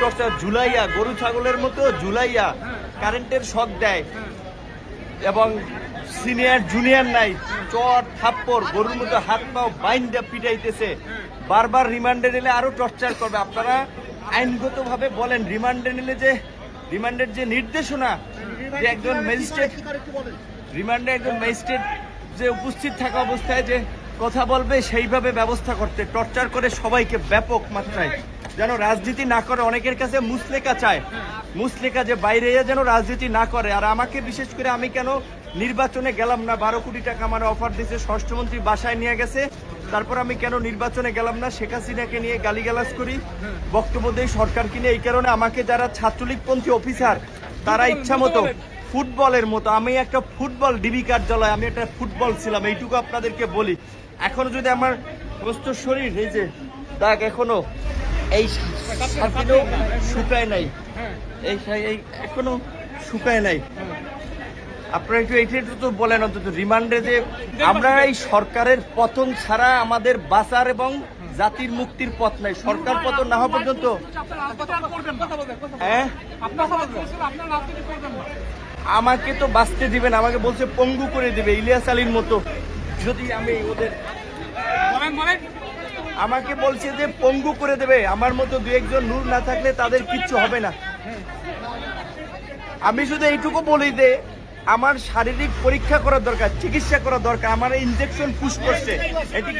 Torture ঝুলাইয়া, গরু ছাগলের মতো ঝুলাইয়া কারেন্টের শক দেয় এবং সিনিয়র, জুনিয়র নাই চট থাপ্পড়, গরুর মতো হাত পাও বাইন্দা পিটাইতেছে। বারবার রিমান্ডে নিলে আরও টর্চার করবে। আপনারা আইনগতভাবে বলেন রিমান্ডে নিলে যে রিমান্ডের যে নির্দেশনা যে একজন ম্যাজিস্ট্রেট রিমান্ডে একজন ম্যাজিস্ট্রেট যে উপস্থিত থাকা অবস্থায় যে কথা বলবে, সেইভাবে ব্যবস্থা করতে। টর্চার করে সবাইকে ব্যাপক মাত্রায়। যেন রাজনীতি না করে অনেকের কাছে মুসলেকা চায়। মুসলেকা যে বাইরে যেন রাজনীতি না করে। আর আমাকে বিশেষ করে আমি কেন নির্বাচনে গেলাম না বারো কোটি টাকা আমার অফার দিয়েছে স্বরাষ্ট্রমন্ত্রী বাসায় নিয়ে গেছে। তারপর আমি কেন নির্বাচনে গেলাম না শেখ হাসিনাকে নিয়ে গালিগালাজ করি। বক্তব্য দেই সরকারকে নিয়ে? এই কারণে আমাকে যারা ছাত্রলীগপন্থী অফিসার তারা ইচ্ছা মতো ফুটবলের। মতো আমি একটা ফুটবল ডিবি কার্যালয় আমি একটা ফুটবল ছিলাম এইটুকু আপনাদেরকে বলি। এখনও যদি আমার প্রস্তুত শরীর এই যে দাগ এখনও এই সাথেও শুকায় নাই। এই এই এখনও শুকায় নাই। আপনারা একটু এইটা একটু তো বলেন অন্তত রিমান্ডে যে আমরা এই সরকারের পতন ছাড়া আমাদের বাঁচার এবং জাতির মুক্তির পথ নাই। সরকার পতন না হওয়া পর্যন্ত হ্যাঁ? আমাকে তো বাঁচতে দিবেন, আমাকে বলছে পঙ্গু করে দিবে, ইলিয়াস আলীর মতো। যদি আমি ওদের আমাকে বলছে যে পঙ্গু করে দেবে। আমার মতো দু একজন নূর না থাকলে তাদের কিচ্ছু হবে না। আমি শুধু এইটুকু বলি যে, আমার শারীরিক পরীক্ষা করার দরকার, চিকিৎসা করা দরকার, আমার ইনজেকশন পুশ করছে। এটি